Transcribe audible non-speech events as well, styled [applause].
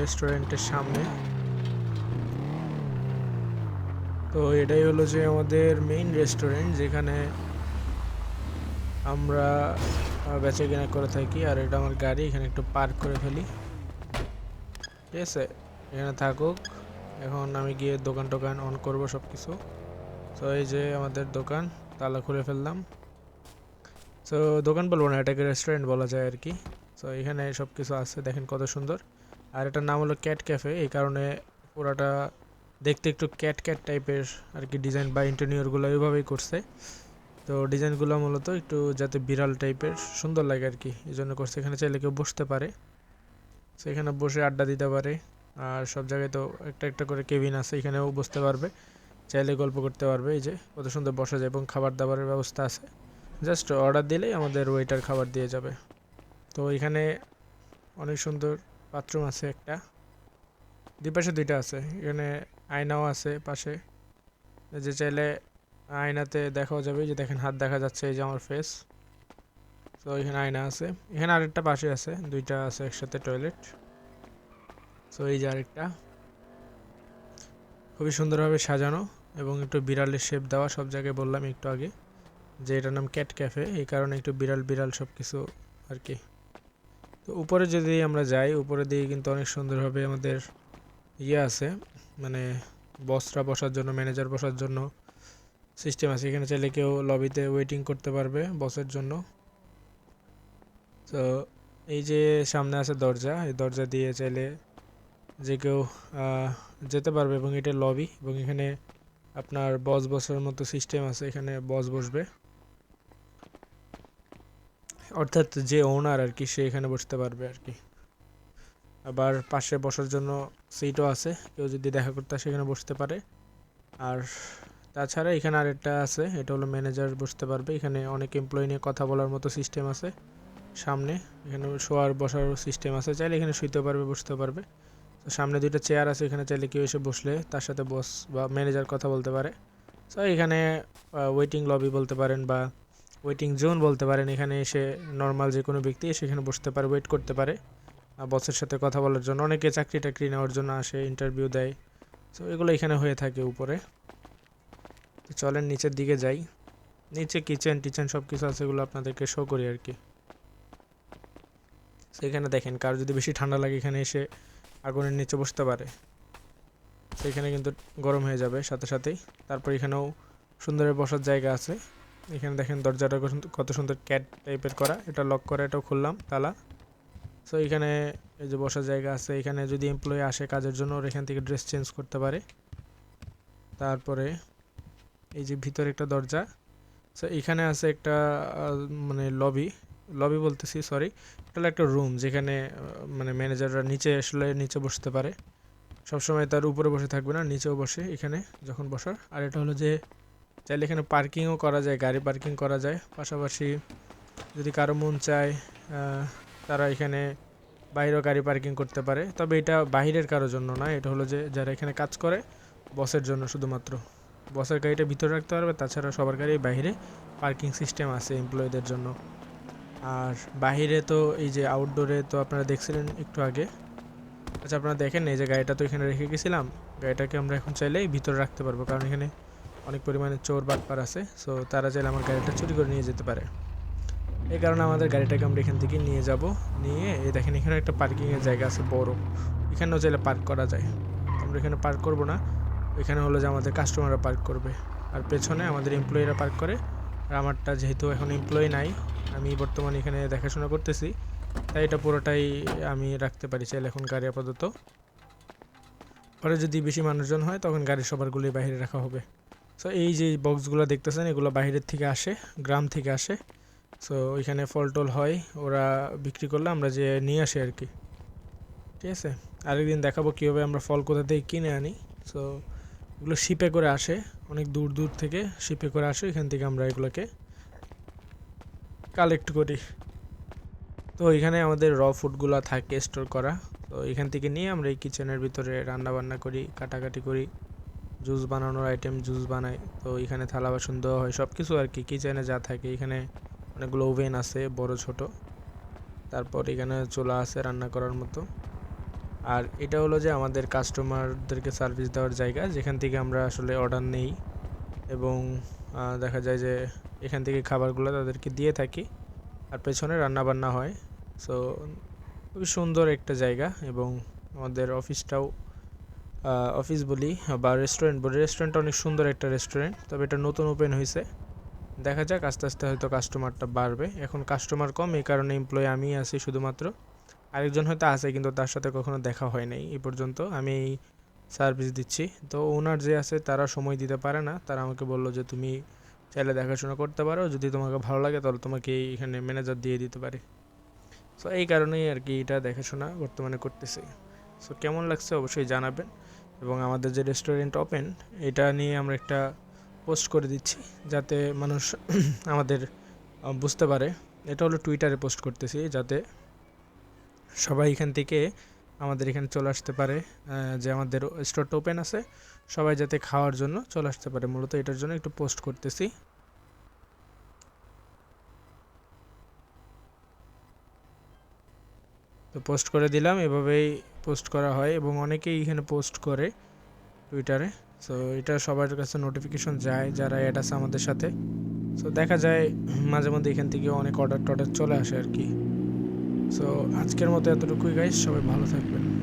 রেস্টুরেন্টের সামনে। তো এটাই হলো যে আমাদের মেইন রেস্টুরেন্ট যেখানে আমরা বেচা কেনা করে থাকি। আর এটা আমার গাড়ি, এখানে একটু পার্ক করে ফেলি। ঠিক আছে? এখানে থাকুক। এখন আমি গিয়ে দোকান টোকান অন করব সব কিছু তো এই যে আমাদের দোকান, তালা খুলে ফেললাম। তো দোকান বলব না, এটাকে রেস্টুরেন্ট বলা যায় আর কি। তো এখানে সব কিছু আছে, দেখেন কত সুন্দর। আর এটার নাম হলো ক্যাট ক্যাফে এই কারণে পুরাটা দেখতে একটু ক্যাট ক্যাট টাইপের আর কি ডিজাইন বা ইন্টেরিয়রগুলো ওইভাবেই করছে। তো ডিজাইনগুলো মূলত একটু যাতে বিড়াল টাইপের সুন্দর লাগে আর কি এই জন্য করছে। এখানে চাইলে কেউ বসতে পারে। তো এখানে বসে আড্ডা দিতে পারে। আর সব জায়গায় তো একটা একটা করে কেবিন আছে, এখানেও বসতে পারবে। চাইলে গল্প করতে পারবে। এই যে কত সুন্দর বসা যায় এবং খাবার দাবারের ব্যবস্থা আছে। জাস্ট অর্ডার দিলেই আমাদের ওয়েটার খাবার দিয়ে যাবে। তো এখানে অনেক সুন্দর বাথরুম আছে একটা। দুই পাশে দুইটা আছে। এখানে আয়নাও আছে পাশে। যে চাইলে আয়নাতে দেখাও যাবে। যে দেখেন, হাত দেখা যাচ্ছে এই যে আমার ফেস তো এখানে আয়না আছে। এখানে আরেকটা পাশে আছে। দুইটা আছে একসাথে টয়লেট তো এই যে আরেকটা। খুবই সুন্দরভাবে সাজানো এবং একটু বিড়ালের শেপ দেওয়া। সব জায়গায় বললাম একটু আগে যে এটার নাম ক্যাট ক্যাফে এই কারণে একটু বিড়াল বিড়াল সব কিছু আর কি। তো উপরে যদি আমরা যাই উপরে দিয়ে কিন্তু অনেক সুন্দরভাবে আমাদের ইয়ে আছে মানে বসরা বসার জন্য ম্যানেজার বসার জন্য সিস্টেম আছে। এখানে চাইলে কেউ লবিতে ওয়েটিং করতে পারবে বসের জন্য। তো এই যে সামনে আছে দরজা, এই দরজা দিয়ে চাইলে যে কেউ যেতে পারবে এবং এটা লবি এবং এখানে আপনার বস বসার মতো সিস্টেম আছে, এখানে বস বসবে। অর্থাৎ যে ওনার আর কি, সে এখানে বসতে পারবে আর কি। আবার পাশে বসার জন্য সিটও আছে, কেউ যদি দেখা করতে আসে এখানে বসতে পারে। আর তাছাড়া এখানে আরেকটা আছে, এটা হলো ম্যানেজার বসতে পারবে। এখানে অনেক এমপ্লয়ি নিয়ে কথা বলার মতো সিস্টেম আছে সামনে। এখানে শোয়ার, বসার সিস্টেম আছে। চাইলে এখানে শুইতে পারবে বসতে পারবে। তো সামনে দুইটা চেয়ার আছে, এখানে চাইলে কেউ এসে বসলে তার সাথে বস বা ম্যানেজার কথা বলতে পারে। তো এখানে ওয়েটিং লবি বলতে পারেন বা ওয়েটিং জোন বলতে পারেন, এখানে এসে নর্মাল যে কোনো ব্যক্তি এসে এখানে বসতে পারে ওয়েট করতে পারে। বসের সাথে কথা বলার জন্য অনেকে চাকরি টাকরি নেওয়ার জন্য আসে ইন্টারভিউ দেয়। তো এগুলো এখানে হয়ে থাকে উপরে। তো চলেন নিচের দিকে যাই। নিচে কিচেন টিচেন সব কিছু আছে, এগুলো আপনাদেরকে শো করি আর কি। সেখানে দেখেন, কার যদি বেশি ঠান্ডা লাগে, এখানে এসে আগুনের নিচে বসতে পারে। সেখানে কিন্তু গরম হয়ে যাবে, সাথে সাথেই। তারপর এখানেও সুন্দর বসার জায়গা আছে। এখানে দেখেন দরজাটা কত সুন্দর- ক্যাট টাইপের করা। এটা লক করা, এটাও খুললাম, তালা। সো এখানে এই যে বসার জায়গা আছে, এখানে যদি এমপ্লয়ি আসে কাজের জন্য, ওর এখান থেকে ড্রেস চেঞ্জ করতে পারে। তারপরে এই যে ভিতরে একটা দরজা। সো এখানে আছে একটা মানে লবি লবি বলতেছি সরি এটা একটা রুম যেখানে মানে ম্যানেজাররা নিচে আসলে নিচে বসতে পারে। সবসময় তার উপরে বসে থাকবে না, নিচেও বসে এখানে যখন বসার। আর এটা হলো যে চাইলে এখানে পার্কিংও করা যায়, গাড়ি পার্কিং করা যায়। পাশাপাশি যদি কারও মন চায় তারা এখানে বাইরেও গাড়ি পার্কিং করতে পারে। তবে এটা বাইরের কারোর জন্য না, এটা হলো যে যারা এখানে কাজ করে, বসের জন্য শুধুমাত্র। বসের গাড়িটা ভিতরে রাখতে পারবে, তাছাড়া সবার গাড়ি বাইরে পার্কিং সিস্টেম আছে এমপ্লয়ীদের জন্য। আর বাইরে তো এই যে আউটডোরে তো আপনারা দেখছিলেন একটু আগে। আচ্ছা আপনারা দেখেন, এই যে গাড়িটা তো এখানে রেখে গেছিলাম। গাড়িটাকে আমরা এখন চাইলেই ভিতরে রাখতে পারব, কারণ এখানে অনেক পরিমাণে চোর বাটপার আছে সো তারা চাইলে আমার গাড়িটা চুরি করে নিয়ে যেতে পারে। এই কারণে আমাদের গাড়িটাকে আমরা এখান থেকে নিয়ে যাব, নিয়ে এই দেখেন এখানে একটা পার্কিংয়ের জায়গা আছে বড়, এখানেও চাইলে পার্ক করা যায়। আমরা এখানে পার্ক করব না, এখানে হলো যে আমাদের কাস্টমাররা পার্ক করবে, আর পেছনে আমাদের এমপ্লয়িরা পার্ক করে। আর আমারটা যেহেতু এখন এমপ্লয়ি নাই, আমি বর্তমানে এখানে দেখাশোনা করতেছি, তাই এটা পুরোটাই আমি রাখতে পারি চাইলে এখন গাড়ি আপাতত। পরে যদি বেশি মানুষজন হয়, তখন গাড়ি সবারগুলোই বাইরে রাখা হবে। সো এই যে বক্সগুলো দেখতেছেন, এগুলো বাইরের থেকে আসে, গ্রাম থেকে আসে। সো ওইখানে ফল টল হয়, ওরা বিক্রি করলে আমরা যে নিয়ে আসি আর কি। ঠিক আছে? আরেকদিন দেখাবো কীভাবে আমরা ফল কোথা থেকে কিনে আনি। সো এগুলো শিপে করে আসে, অনেক দূর দূর থেকে শিপে করে আসে এখান থেকে আমরা এগুলোকে কালেক্ট করি। তো এখানে আমাদের র ফুডগুলো থাকে স্টোর করা। তো এখান থেকে নিয়ে আমরা এই কিচেনের ভিতরে রান্না বান্না করি, কাটাকাটি করি। জুস বানানোর আইটেম জুস বানাই তো এখানে থালা বাসন দেওয়া হয় সব কিছু আর কি। কিচেনে যা থাকে, এখানে অনেকগুলো ওভেন আছে, বড়, ছোট। তারপর এখানে চুলা আছে রান্না করার মতো। আর এটা হলো যে আমাদের কাস্টমারদেরকে সার্ভিস দেওয়ার জায়গা, যেখান থেকে আমরা আসলে অর্ডার নেই। এবং দেখা যায় যে এখান থেকে খাবারগুলো তাদেরকে দিয়ে থাকি। আর পেছনে রান্না বান্না হয়। সো খুবই সুন্দর একটা জায়গা এবং আমাদের অফিসটাও অফিস বলি বা রেস্টুরেন্ট বলি। রেস্টুরেন্টটা অনেক সুন্দর একটা রেস্টুরেন্ট তবে এটা নতুন ওপেন হয়েছে। দেখা যাক, আস্তে আস্তে হয়তো কাস্টমারটা বাড়বে। এখন কাস্টমার কম, এই কারণে এমপ্লয়ি আমি আছি শুধুমাত্র। আরেকজন হয়তো আছে, কিন্তু তার সাথে কখনো দেখা হয় নাই। এই পর্যন্ত আমি সার্ভিস দিচ্ছি। তো ওনার যে আছে, তারা সময় দিতে পারে না। তারা আমাকে বলল যে, তুমি চাইলে দেখাশোনা করতে পারো। যদি তোমাকে ভালো লাগে, তাহলে তোমাকে এখানে ম্যানেজার দিয়ে দিতে পারে। সো এই কারণেই আর কি এটা দেখাশোনা বর্তমানে করতেছি। সো কেমন লাগছে অবশ্যই জানাবেন। এবং আমাদের যে রেস্টুরেন্ট ওপেন এটা নিয়ে আমরা একটা পোস্ট করে দিচ্ছি, যাতে মানুষ [clears throat] আমাদের বুঝতে পারে। এটা হলো টুইটারে পোস্ট করতেছি, যাতে সবাই এখান থেকে আমাদের এখানে চলে আসতে পারে যে আমাদের স্টোরটা ওপেন আছে, সবাই যাতে খাওয়ার জন্য চলে আসতে পারে। মূলত এটার জন্য একটু পোস্ট করতেছি। তো পোস্ট করে দিলাম, এভাবেই পোস্ট করা হয় এবং অনেকেই এখানে পোস্ট করে টুইটারে সো এটা সবার কাছে নোটিফিকেশন যায় যারা অ্যাড আছে আমাদের সাথে। সো দেখা যায় [clears throat] মাঝে মধ্যে এখান থেকে অনেক অর্ডার টর্ডার চলে আসে আর কি। সো আজকের মতো এতটুকুই গাইস সবাই ভালো থাকবেন।